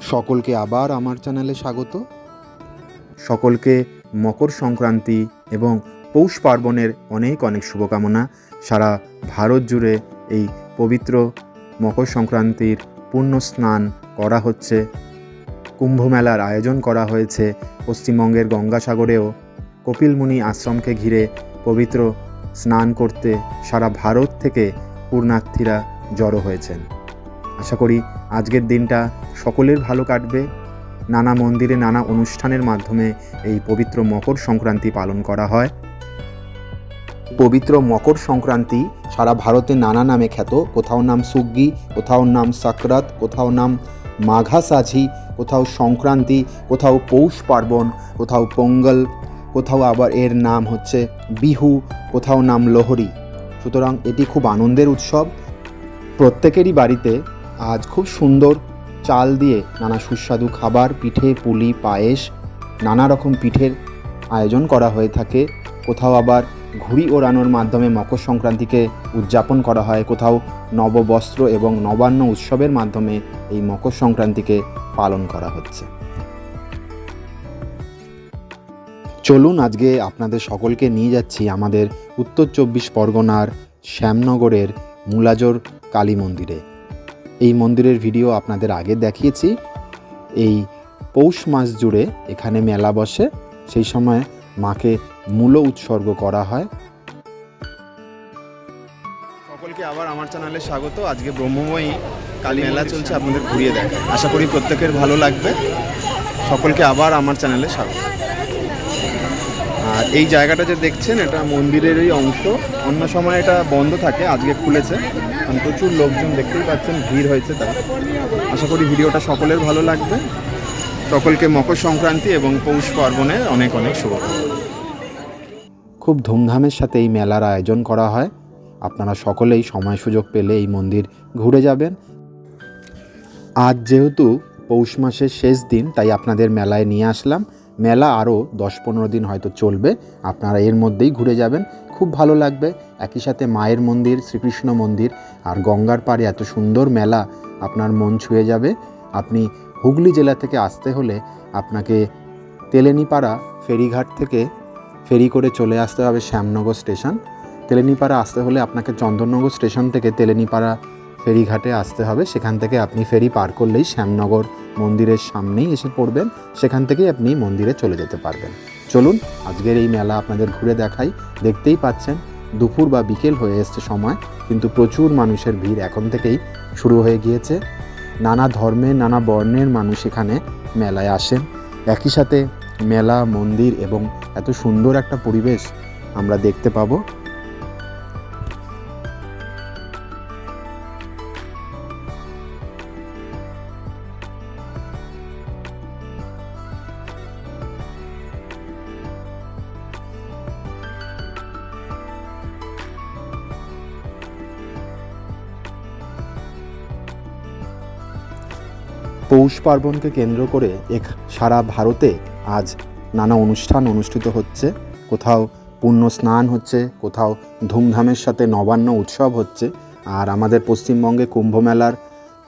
সকলকে আবার আমার চ্যানেলে স্বাগত। সকলকে মকর সংক্রান্তি এবং পৌষ পার্বণের অনেক অনেক শুভকামনা। সারা ভারত জুড়ে এই পবিত্র মকর সংক্রান্তির পূর্ণ স্নান করা হচ্ছে। কুম্ভ মেলার আয়োজন করা হয়েছে পশ্চিমবঙ্গের গঙ্গাসাগরেও। কপিলমুনি আশ্রমকে ঘিরে পবিত্র স্নান করতে সারা ভারত থেকে পূর্ণার্থীরা জড়ো হয়েছেন। আশা করি আজকের দিনটা সকলের ভালো কাটবে। নানা মন্দিরে নানা অনুষ্ঠানের মাধ্যমে এই পবিত্র মকর সংক্রান্তি পালন করা হয়। পবিত্র মকর সংক্রান্তি সারা ভারতে নানা নামে খ্যাত। কোথাও নাম সুগ্গি, কোথাও নাম সাকরাত, কোথাও নাম মাঘা সাঝি কোথাও সংক্রান্তি, কোথাও পৌষ পার্বণ, কোথাও পোঙ্গল, কোথাও আবার এর নাম হচ্ছে বিহু, কোথাও নাম লোহরি। সুতরাং এটি খুব আনন্দের উৎসব। প্রত্যেকেরই বাড়িতে আজ খুব সুন্দর চাল দিয়ে নানা সুস্বাদু খাবার, পিঠে, পুলি, পায়েস, নানা রকম পিঠের আয়োজন করা হয়ে থাকে। কোথাও আবার ঘুড়ি ওড়ানোর মাধ্যমে মকর সংক্রান্তিকে উদযাপন করা হয়। কোথাও নববস্ত্র এবং নবান্ন উৎসবের মাধ্যমে এই মকর সংক্রান্তিকে পালন করা হচ্ছে। চলুন আজকে আপনাদের সকলকে নিয়ে যাচ্ছি আমাদের উত্তর চব্বিশ পরগনার শ্যামনগরের মুলাজোর কালী মন্দিরে। এই মন্দিরের ভিডিও আপনাদের আগে দেখিয়েছি। এই পৌষ মাস জুড়ে এখানে মেলা বসে, সেই সময় মাকে মূল উৎসর্গ করা হয়। সকলকে আবার আমার চ্যানেলে স্বাগত। আজকে ব্রহ্মময়ী কালী মেলা চলছে, আপনাদের ঘুরিয়ে দেখ আশা করি প্রত্যেকের ভালো লাগবে। সকলকে আবার আমার চ্যানেলে স্বাগত। আর এই জায়গাটা যে দেখছেন, এটা মন্দিরেরই অংশ। অন্য সময় এটা বন্ধ থাকে, আজকে খুলেছে। কারণ প্রচুর লোকজন দেখতেই পাচ্ছেন, ভিড় হয়েছে তাই আশা করি ভিডিওটা সকলের ভালো লাগবে। সকলকে মকর সংক্রান্তি এবং পৌষ পার্বণের অনেক অনেক শুভকামনা। খুব ধুমধামের সাথে এই মেলার আয়োজন করা হয়। আপনারা সকলেই সময় সুযোগ পেলে এই মন্দির ঘুরে যাবেন। আজ যেহেতু পৌষ মাসের শেষ দিন, তাই আপনাদের মেলায় নিয়ে আসলাম। মেলা আরও দশ পনেরো দিন হয়তো চলবে। আপনারা এর মধ্যেই ঘুরে যাবেন। খুব ভালো লাগবে। একই সাথে মায়ের মন্দির, শ্রীকৃষ্ণ মন্দির আর গঙ্গার পাড়ে এত সুন্দর মেলা আপনার মন ছুঁয়ে যাবে। আপনি হুগলি জেলা থেকে আসতে হলে আপনাকে তেলেনিপাড়া ফেরিঘাট থেকে ফেরি করে চলে আসতে হবে শ্যামনগর স্টেশন। তেলেনিপাড়া আসতে হলে আপনাকে চন্দননগর স্টেশন থেকে তেলেনিপাড়া ফেরিঘাটে আসতে হবে। সেখান থেকে আপনি ফেরি পার করলেই শ্যামনগর মন্দিরের সামনেই এসে পড়বেন। সেখান থেকেই আপনি মন্দিরে চলে যেতে পারবেন। চলুন, আজকের এই মেলা আপনাদের ঘুরে দেখাই। দেখতেই পাচ্ছেন, দুপুর বা বিকেল হয়ে এসছে সময়, কিন্তু প্রচুর মানুষের ভিড় এখন থেকেই শুরু হয়ে গিয়েছে। নানা ধর্মের, নানা বর্ণের মানুষ এখানে মেলায় আসেন। একই সাথে মেলা, মন্দির এবং এত সুন্দর একটা পরিবেশ আমরা দেখতে পাবো। পৌষ পার্বণকে কেন্দ্র করে এক সারা ভারতে আজ নানা অনুষ্ঠান অনুষ্ঠিত হচ্ছে। কোথাও পুণ্য স্নান হচ্ছে, কোথাও ধুমধামের সাথে নবান্ন উৎসব হচ্ছে। আর আমাদের পশ্চিমবঙ্গে কুম্ভ মেলার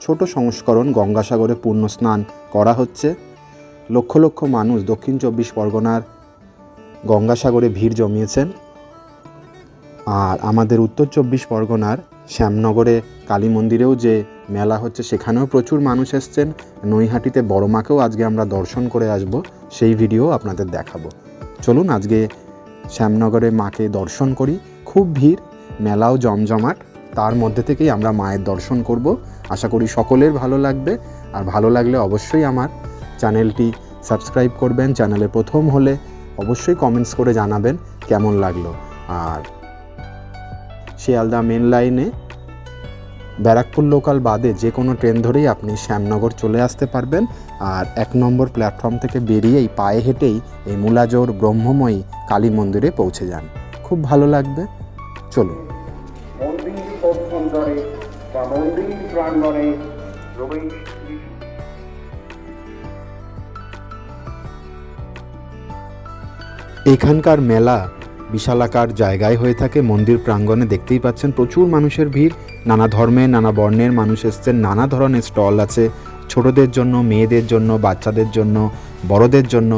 ছোট সংস্করণ গঙ্গাসাগরে পূর্ণ স্নান করা হচ্ছে। লক্ষ লক্ষ মানুষ দক্ষিণ চব্বিশ পরগনার গঙ্গাসাগরে ভিড় জমিয়েছেন। আর আমাদের উত্তর চব্বিশ পরগনার শ্যামনগরে কালী মন্দিরেও যে মেলা হচ্ছে, সেখানেও প্রচুর মানুষ এসছেন। নৈহাটিতে বড় মাকেও আজকে আমরা দর্শন করে আসব, সেই ভিডিও আপনাদের দেখাবো। চলুন আজকে শ্যামনগরে মাকে দর্শন করি। খুব ভিড়, মেলাও জমজমাট, তার মধ্যে থেকেই আমরা মায়ের দর্শন করব। আশা করি সকলের ভালো লাগবে, আর ভালো লাগলে অবশ্যই আমার চ্যানেলটি সাবস্ক্রাইব করবেন। চ্যানেলে প্রথম হলে অবশ্যই কমেন্টস করে জানাবেন কেমন লাগল। আর শিয়ালদা মেন লাইনে ব্যারাকপুর লোকাল বাদে যে কোনো ট্রেন ধরেই আপনি শ্যামনগর চলে আসতে পারবেন। আর এক নম্বর প্ল্যাটফর্ম থেকে বেরিয়েই পায়ে হেঁটেই এই মুলাজোর ব্রহ্মময়ী কালী মন্দিরে পৌঁছে যান। খুব ভালো লাগবে। চলুন। এখানকার মেলা বিশালাকার জায়গায় হয়ে থাকে। মন্দির প্রাঙ্গণে দেখতেই পাচ্ছেন প্রচুর মানুষের ভিড়। নানা ধর্মের নানা বর্ণের মানুষ এসছেন, নানা ধরনের স্টল আছে। ছোটদের জন্য, মেয়েদের জন্য, বাচ্চাদের জন্য, বড়দের জন্য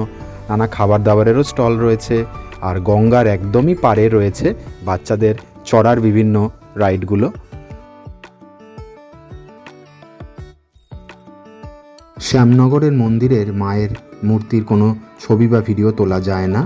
নানা খাবার দাবারেরও স্টল রয়েছে। আর গঙ্গার একদমই পারে রয়েছে বাচ্চাদের চড়ার বিভিন্ন রাইডগুলো। শ্যামনগরের মন্দিরের মায়ের মূর্তির কোনো ছবি বা ভিডিও তোলা যায় না।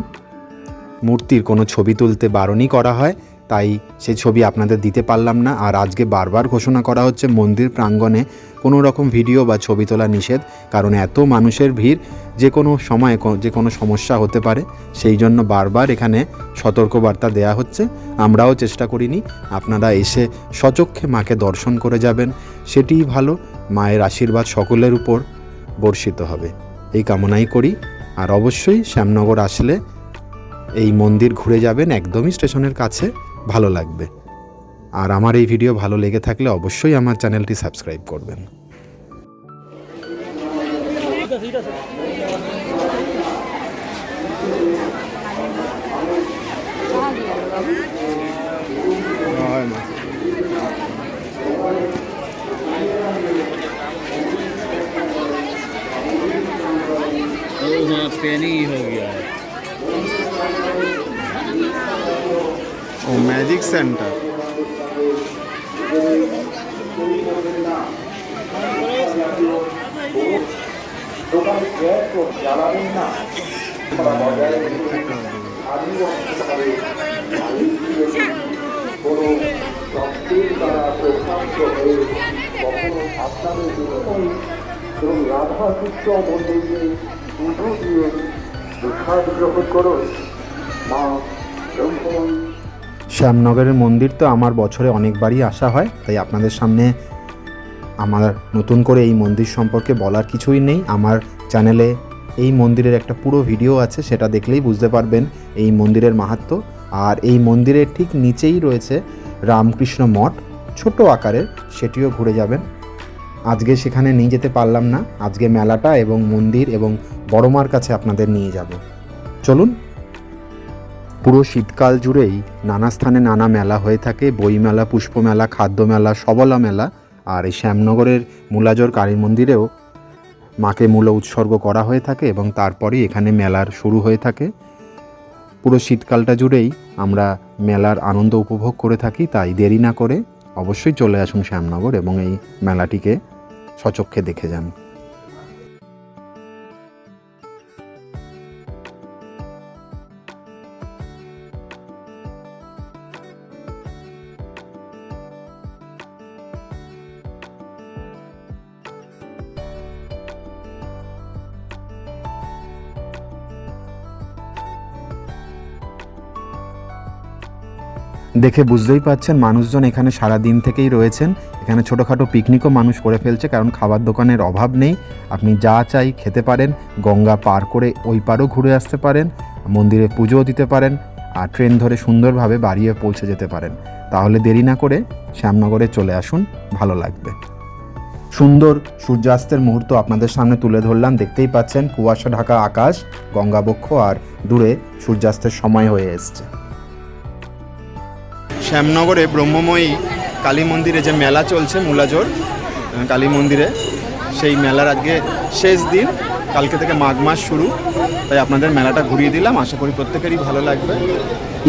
মূর্তির কোনো ছবি তুলতে বারণই করা হয়, তাই সে ছবি আপনাদের দিতে পারলাম না। আর আজকে বারবার ঘোষণা করা হচ্ছে মন্দির প্রাঙ্গণে কোনো রকম ভিডিও বা ছবি তোলা নিষেধ, কারণ এত মানুষের ভিড়, যে কোনো সময় যে কোনো সমস্যা হতে পারে। সেই জন্য বারবার এখানে সতর্কবার্তা দেয়া হচ্ছে। আমরাও চেষ্টা করিনি। আপনারা এসে সচক্ষে মাকে দর্শন করে যাবেন। সেটিই ভালো। মায়ের আশীর্বাদ সকলের উপর বর্ষিত হবে। এই কামনাই করি। আর অবশ্যই শ্যামনগর আসলে এই মন্দির ঘুরে যাবেন একদমই স্টেশনের কাছে ভালো লাগবে আর আমার এই ভিডিও ভালো লেগে থাকলে অবশ্যই আমার চ্যানেলটি সাবস্ক্রাইব করবেন হয় মা वो हाँ पेनी हो আপনাদের বিনিময় এবং রাধা কৃষ্ণ মন্দিরে পুজো দিয়ে প্রসাদ গ্রহণ করুন মা ব্রহ্মময়ী শ্যামনগরের মন্দির তো আমার বছরে অনেকবারই আসা হয়, তাই আপনাদের সামনে আমার নতুন করে এই মন্দির সম্পর্কে বলার কিছুই নেই। আমার চ্যানেলে এই মন্দিরের একটা পুরো ভিডিও আছে, সেটা দেখলেই বুঝতে পারবেন এই মন্দিরের মাহাত্ম্য আর এই মন্দিরের ঠিক নিচেই রয়েছে রামকৃষ্ণ মঠ, ছোট আকারের, সেটিও ঘুরে যাবেন। আজকে সেখানে নিয়ে যেতে পারলাম না, আজকে মেলাটা এবং মন্দির এবং বড়মার কাছে আপনাদের নিয়ে যাব। চলুন পুরো শীতকাল জুড়েই নানা স্থানে নানা মেলা হয়ে থাকে। বইমেলা, পুষ্পমেলা খাদ্য মেলা সবলা মেলা আর এই শ্যামনগরের মূলাজর কালী মন্দিরেও মাকে মূল উৎসর্গ করা হয়ে থাকে এবং তারপরেই এখানে মেলার শুরু হয়ে থাকে। পুরো শীতকালটা জুড়েই আমরা মেলার আনন্দ উপভোগ করে থাকি, তাই দেরি না করে অবশ্যই চলে আসুন শ্যামনগর এবং এই মেলাটিকে সচক্ষে দেখে যান। দেখে বুঝতেই পাচ্ছেন মানুষজন এখানে সারা দিন থেকেই রয়েছেন। এখানে ছোটোখাটো পিকনিকও মানুষ করে ফেলছে, কারণ খাবার দোকানের অভাব নেই। আপনি যা চাই খেতে পারেন, গঙ্গা পার করে ওই পারও ঘুরে আসতে পারেন, মন্দিরে পুজোও দিতে পারেন, আর ট্রেন ধরে সুন্দরভাবে বাড়িয়ে পৌঁছে যেতে পারেন। তাহলে দেরি না করে শ্যামনগরে চলে আসুন, ভালো লাগবে। সুন্দর সূর্যাস্তের মুহূর্ত আপনাদের সামনে তুলে ধরলাম। দেখতেই পাচ্ছেন কুয়াশা ঢাকা আকাশ গঙ্গাবক্ষ আর দূরে সূর্যাস্তের সময় হয়ে এসছে। শ্যামনগরে ব্রহ্মময়ী কালী মন্দিরে যে মেলা চলছে মূলাজোর কালী মন্দিরে সেই মেলার আজকে শেষ দিন। কালকে থেকে মাঘ মাস শুরু। তাই আপনাদের মেলাটা ঘুরিয়ে দিলাম। আশা করি প্রত্যেকেরই ভালো লাগবে।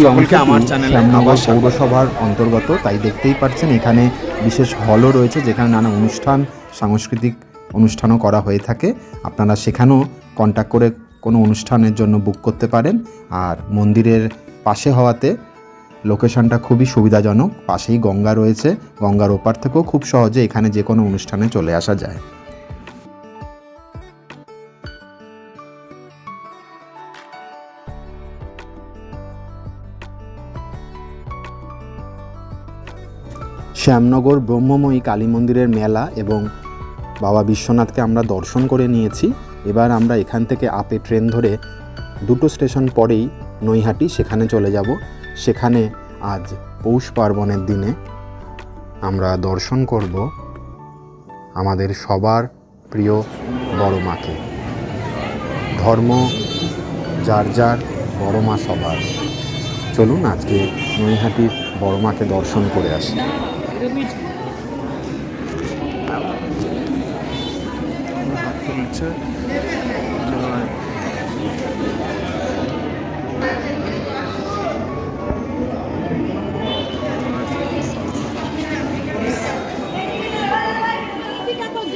সকলকে আমার চ্যানেলে শ্যামনগর আবার পৌরসভার অন্তর্গত তাই দেখতেই পাচ্ছেন এখানে বিশেষ হলও রয়েছে যেখানে নানা অনুষ্ঠান সাংস্কৃতিক অনুষ্ঠানও করা হয়ে থাকে। আপনারা সেখানেও কন্ট্যাক্ট করে কোনো অনুষ্ঠানের জন্য বুক করতে পারেন। আর মন্দিরের পাশে হওয়াতে লোকেশনটা খুবই সুবিধাজনক, পাশেই গঙ্গা রয়েছে। গঙ্গার ওপার থেকেও খুব সহজে এখানে যে কোনো অনুষ্ঠানে চলে আসা যায়। শ্যামনগর ব্রহ্মময়ী কালী মন্দিরের মেলা এবং বাবা বিশ্বনাথকে আমরা দর্শন করে নিয়েছি। এবার আমরা এখান থেকে আপে ট্রেন ধরে দুটো স্টেশন পরেই নৈহাটি, সেখানে চলে যাব। সেখানে আজ পৌষ পার্বণের দিনে আমরা দর্শন করব আমাদের সবার প্রিয় বড় মাকে। ধর্ম যার যার বড় মা সবার। চলুন আজকে নৈহাটির বড় মাকে দর্শন করে আসি। চলছে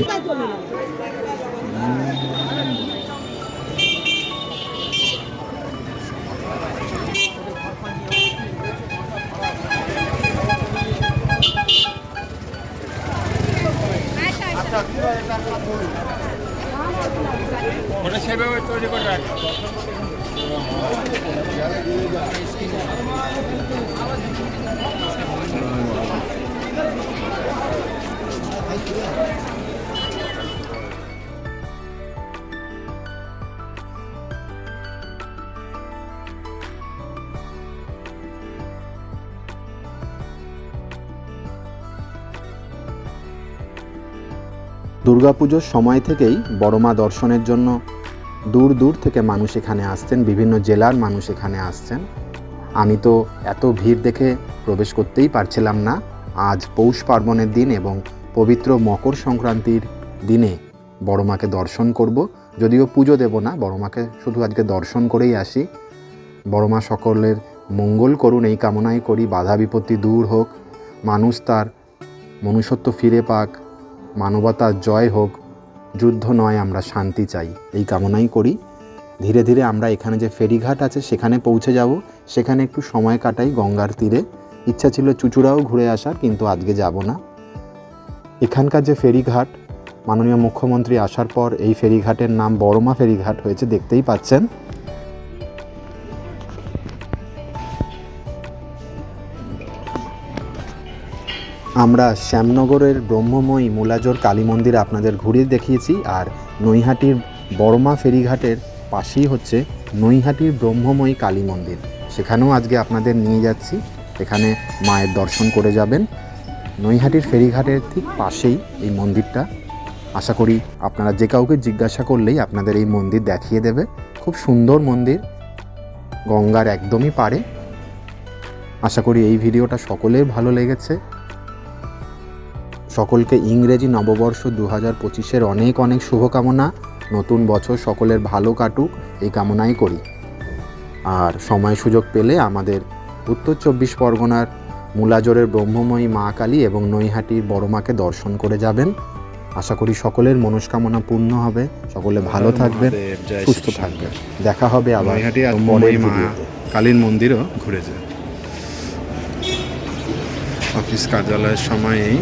জয় দুর্গাপুজোর সময় থেকেই বড়মা দর্শনের জন্য দূর দূর থেকে মানুষ এখানে আসছেন, বিভিন্ন জেলার মানুষ এখানে আসছেন। আমি তো এত ভিড় দেখে প্রবেশ করতেই পারছিলাম না। আজ পৌষ পার্বণের দিন এবং পবিত্র মকর সংক্রান্তির দিনে বড়মাকে দর্শন করব। যদিও পুজো দেব না বড়মাকে শুধু আজকে দর্শন করেই আসি। বড়মা সকলের মঙ্গল করুন, এই কামনাই করি, বাধা বিপত্তি দূর হোক, মানুষ তার মনুষ্যত্ব ফিরে পাক। মানবতার জয় হোক, যুদ্ধ নয়, আমরা শান্তি চাই। এই কামনাই করি। ধীরে ধীরে আমরা এখানে যে ফেরিঘাট আছে, সেখানে পৌঁছে যাব। সেখানে একটু সময় কাটাই গঙ্গার তীরে। ইচ্ছা ছিল চুচুড়াও ঘুরে আসার, কিন্তু আজকে যাব না। এখানকার যে ফেরিঘাট, মাননীয় মুখ্যমন্ত্রী আসার পর এই ফেরিঘাটের নাম বড়মা ফেরিঘাট হয়েছে, দেখতেই পাচ্ছেন। আমরা শ্যামনগরের ব্রহ্মময়ী মূলাজোর কালী মন্দির আপনাদের ঘুরিয়ে দেখিয়েছি আর নৈহাটির বড়মা ফেরিঘাটের পাশেই হচ্ছে নৈহাটির ব্রহ্মময়ী কালী মন্দির। সেখানেও আজকে আপনাদের নিয়ে যাচ্ছি। এখানে মায়ের দর্শন করে যাবেন। নৈহাটির ফেরিঘাটের ঠিক পাশেই এই মন্দিরটা। আশা করি আপনারা যে কাউকে জিজ্ঞাসা করলেই আপনাদের এই মন্দির দেখিয়ে দেবে। খুব সুন্দর মন্দির। গঙ্গার একদমই পারে আশা করি এই ভিডিওটা সকলের ভালো লেগেছে। সকলকে ইংরেজি নববর্ষ দু হাজার পঁচিশের অনেক অনেক শুভকামনা। নতুন বছর সকলের ভালো কাটুক এই কামনাই করি। আর সময় সুযোগ পেলে আমাদের উত্তর চব্বিশ পরগনার মুলাজোরের ব্রহ্মময়ী মা কালী এবং নৈহাটির বড় মাকে দর্শন করে যাবেন। আশা করি সকলের মনস্কামনা পূর্ণ হবে। সকলে ভালো থাকবেন সুস্থ থাকবেন। দেখা হবে আবার নৈহাটি মা কালীর মন্দিরও ঘুরে যায় অফিস কার্যালয়ের সময় এই